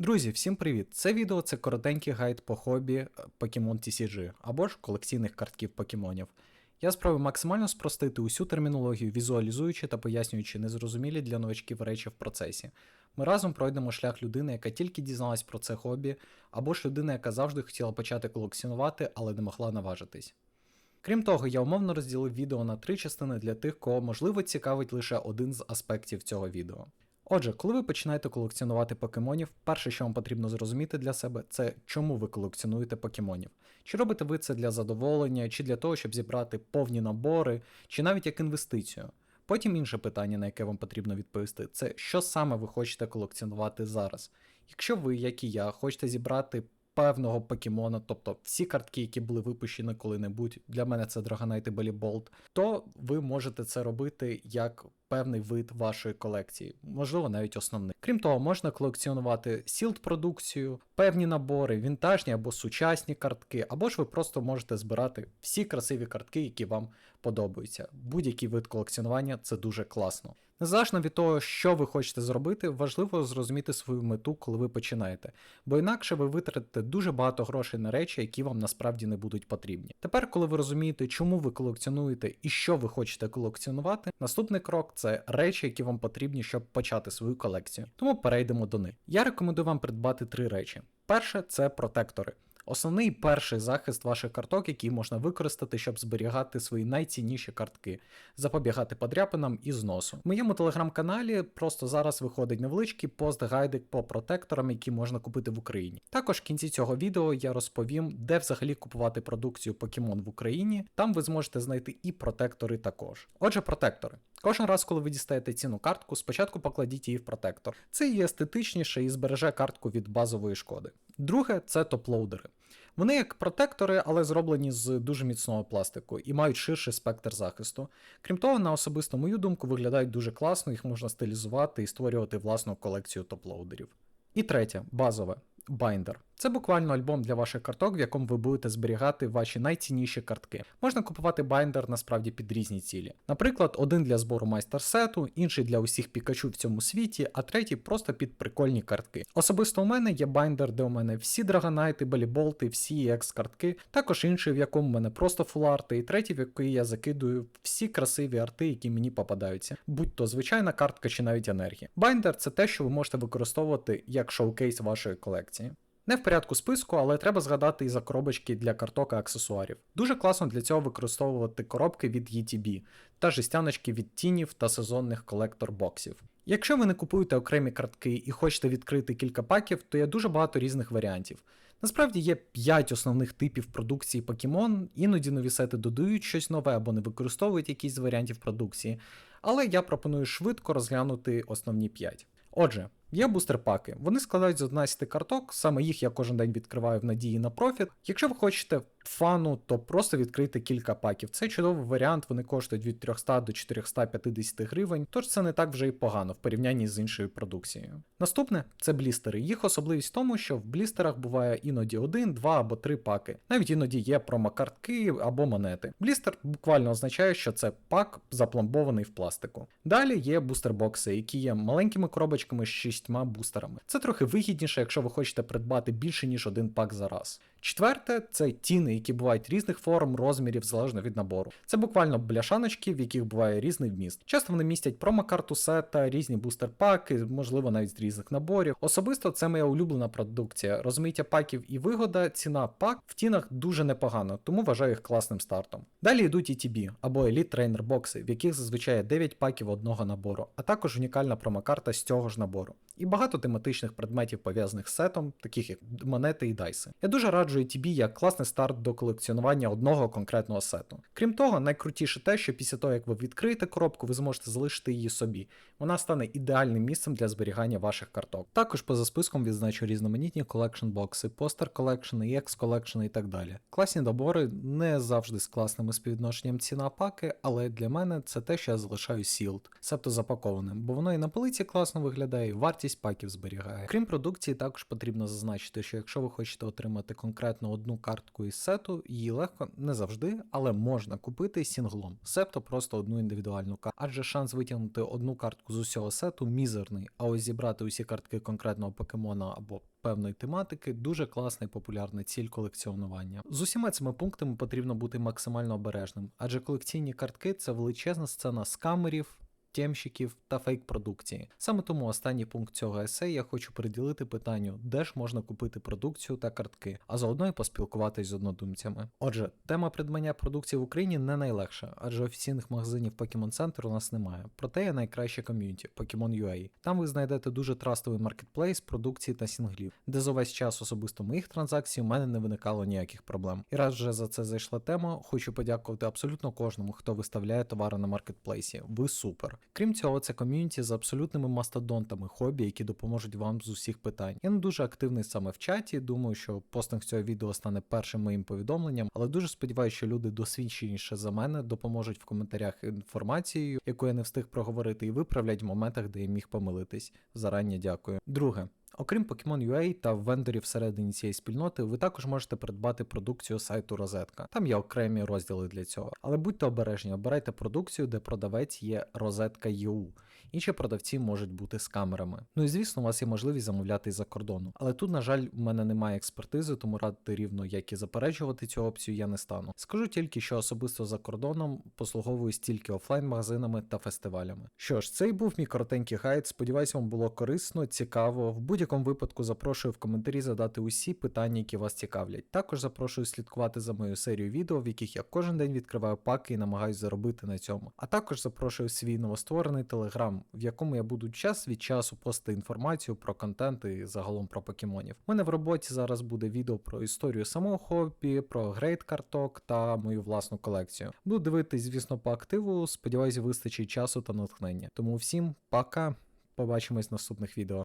Друзі, всім привіт! Це відео це коротенький гайд по хобі е, Pokemon TCG або ж колекційних картків покемонів. Я спробую максимально спростити усю термінологію, візуалізуючи та пояснюючи незрозумілі для новачків речі в процесі. Ми разом пройдемо шлях людини, яка тільки дізналась про це хобі, або ж людина, яка завжди хотіла почати колекціонувати, але не могла наважитись. Крім того, я умовно розділив відео на три частини для тих, кого можливо цікавить лише один з аспектів цього відео. Отже, коли ви починаєте колекціонувати покемонів, перше, що вам потрібно зрозуміти для себе, це чому ви колекціонуєте покемонів. Чи робите ви це для задоволення, чи для того, щоб зібрати повні набори, чи навіть як інвестицію. Потім інше питання, на яке вам потрібно відповісти, це що саме ви хочете колекціонувати зараз. Якщо ви, як і я, хочете зібрати певного покемона, тобто всі картки, які були випущені коли-небудь, для мене це Dragonite і Bellibolt, то ви можете це робити як певний вид вашої колекції, можливо, навіть основний. Крім того, можна колекціонувати сілд продукцію, певні набори, вінтажні або сучасні картки, або ж ви просто можете збирати всі красиві картки, які вам подобаються. Будь-який вид колекціонування це дуже класно. Незалежно від того, що ви хочете зробити, важливо зрозуміти свою мету, коли ви починаєте, бо інакше ви витратите дуже багато грошей на речі, які вам насправді не будуть потрібні. Тепер, коли ви розумієте, чому ви колекціонуєте і що ви хочете колекціонувати, наступний крок це речі, які вам потрібні, щоб почати свою колекцію. Тому перейдемо до них. Я рекомендую вам придбати три речі. Перше це протектори. Основний перший захист ваших карток, який можна використати, щоб зберігати свої найцінніші картки, запобігати подряпинам і зносу. В моєму телеграм-каналі просто зараз виходить невеличкий пост-гайдик по протекторам, які можна купити в Україні. Також в кінці цього відео я розповім, де взагалі купувати продукцію Pokemon в Україні. Там ви зможете знайти і протектори також. Отже, протектори. Кожен раз, коли ви дістаєте ціну картку, спочатку покладіть її в протектор. Це є естетичніше і збереже картку від базової шкоди. Друге це топлоудери. Вони як протектори, але зроблені з дуже міцного пластику і мають ширший спектр захисту. Крім того, на особисту мою думку, виглядають дуже класно, їх можна стилізувати і створювати власну колекцію топлоудерів. І третє базове байндер. Це буквально альбом для ваших карток, в якому ви будете зберігати ваші найцінніші картки. Можна купувати байндер насправді під різні цілі. Наприклад, один для збору майстер-сету, інший для усіх пікачу в цьому світі, а третій просто під прикольні картки. Особисто у мене є байндер, де у мене всі драгонайти, беліболти, всі екс картки, також інший, в якому у мене просто фуларти, і третій, в який я закидую всі красиві арти, які мені попадаються, будь то звичайна картка чи навіть енергія. Байндер це те, що ви можете використовувати як шоукейс вашої колекції. Не в порядку списку, але треба згадати і за коробочки для карток і аксесуарів. Дуже класно для цього використовувати коробки від ETB та жестяночки від тінів та сезонних колектор боксів. Якщо ви не купуєте окремі картки і хочете відкрити кілька паків, то є дуже багато різних варіантів. Насправді є 5 основних типів продукції Pokemon, іноді нові сети додають щось нове або не використовують якісь з варіантів продукції, але я пропоную швидко розглянути основні 5. Отже, Є бустер-паки. Вони складають з 11 карток, саме їх я кожен день відкриваю в надії на профіт. Якщо ви хочете фану, то просто відкрийте кілька паків. Це чудовий варіант, вони коштують від 300 до 450 гривень, тож це не так вже і погано в порівнянні з іншою продукцією. Наступне це блістери. Їх особливість в тому, що в блістерах буває іноді один, два або три паки. Навіть іноді є промокартки або монети. Блістер буквально означає, що це пак запломбований в пластику. Далі є бустер-бокси, які є маленькими коробочками з шістьма бустерами. Це трохи вигідніше, якщо ви хочете придбати більше ніж один пак за раз. Четверте це тіни, які бувають різних форм, розмірів залежно від набору. Це буквально бляшаночки, в яких буває різний вміст. Часто вони містять промокарту сета, різні бустер-паки, можливо, навіть з різних наборів. Особисто це моя улюблена продукція. Розуміття паків і вигода, ціна пак в тінах дуже непогано, тому вважаю їх класним стартом. Далі йдуть ETB або Elite Trainer бокси, в яких зазвичай 9 паків одного набору, а також унікальна промокарта з цього ж набору. І багато тематичних предметів пов'язаних з сетом, таких як монети і дайси. Я дуже раджу ETB як класний старт до колекціонування одного конкретного сету. Крім того, найкрутіше те, що після того, як ви відкриєте коробку, ви зможете залишити її собі. Вона стане ідеальним місцем для зберігання ваших карток. Також поза списком відзначу різноманітні колекшн бокси, постер колекшени, екс колекшени і так далі. Класні добори не завжди з класними співвідношенням ціна паки, але для мене це те, що я залишаю сілд, себто запакованим, бо воно і на полиці класно виглядає, і вартість паків зберігає. Крім продукції, також потрібно зазначити, що якщо ви хочете отримати конкретно конкретно одну картку із сету, її легко не завжди, але можна купити сінглом, себто просто одну індивідуальну карту. Адже шанс витягнути одну картку з усього сету мізерний, а ось зібрати усі картки конкретного покемона або певної тематики дуже класна і популярна ціль колекціонування. З усіма цими пунктами потрібно бути максимально обережним, адже колекційні картки це величезна сцена скамерів. Тємщиків та фейк-продукції. Саме тому останній пункт цього есе я хочу приділити питанню, де ж можна купити продукцію та картки, а заодно і поспілкуватись з однодумцями. Отже, тема придбання продукції в Україні не найлегша, адже офіційних магазинів Pokemon Center у нас немає. Проте є найкраще ком'юніті Pokemon UA. Там ви знайдете дуже трастовий маркетплейс продукції та сінглів, де за весь час особисто моїх транзакцій у мене не виникало ніяких проблем. І раз вже за це зайшла тема, хочу подякувати абсолютно кожному, хто виставляє товари на маркетплейсі. Ви супер. Крім цього, це ком'юніті з абсолютними мастодонтами хобі, які допоможуть вам з усіх питань. Я не дуже активний саме в чаті. Думаю, що постинг цього відео стане першим моїм повідомленням, але дуже сподіваюся, що люди досвідченіше за мене допоможуть в коментарях інформацією, яку я не встиг проговорити, і виправлять в моментах, де я міг помилитись. Зарані дякую. Друге. Окрім Pokemon UA та вендорів всередині цієї спільноти, ви також можете придбати продукцію сайту Розетка. Там є окремі розділи для цього. Але будьте обережні, обирайте продукцію, де продавець є Розетка EU. Інші продавці можуть бути з камерами. Ну і звісно, у вас є можливість замовляти із-за кордону. Але тут, на жаль, в мене немає експертизи, тому радити рівно, як і заперечувати цю опцію я не стану. Скажу тільки, що особисто за кордоном послуговуюсь тільки офлайн-магазинами та фестивалями. Що ж, цей був мій коротенький гайд. Сподіваюся, вам було корисно, цікаво. В будь-якому випадку запрошую в коментарі задати усі питання, які вас цікавлять. Також запрошую слідкувати за моєю серією відео, в яких я кожен день відкриваю паки і намагаюся заробити на цьому. А також запрошую свій новостворений в якому я буду час від часу постити інформацію про контент і загалом про покемонів. У мене в роботі зараз буде відео про історію самого хобі, про грейд карток та мою власну колекцію. Буду дивитись, звісно, по активу. Сподіваюсь, вистачить часу та натхнення. Тому всім пока. Побачимось в наступних відео.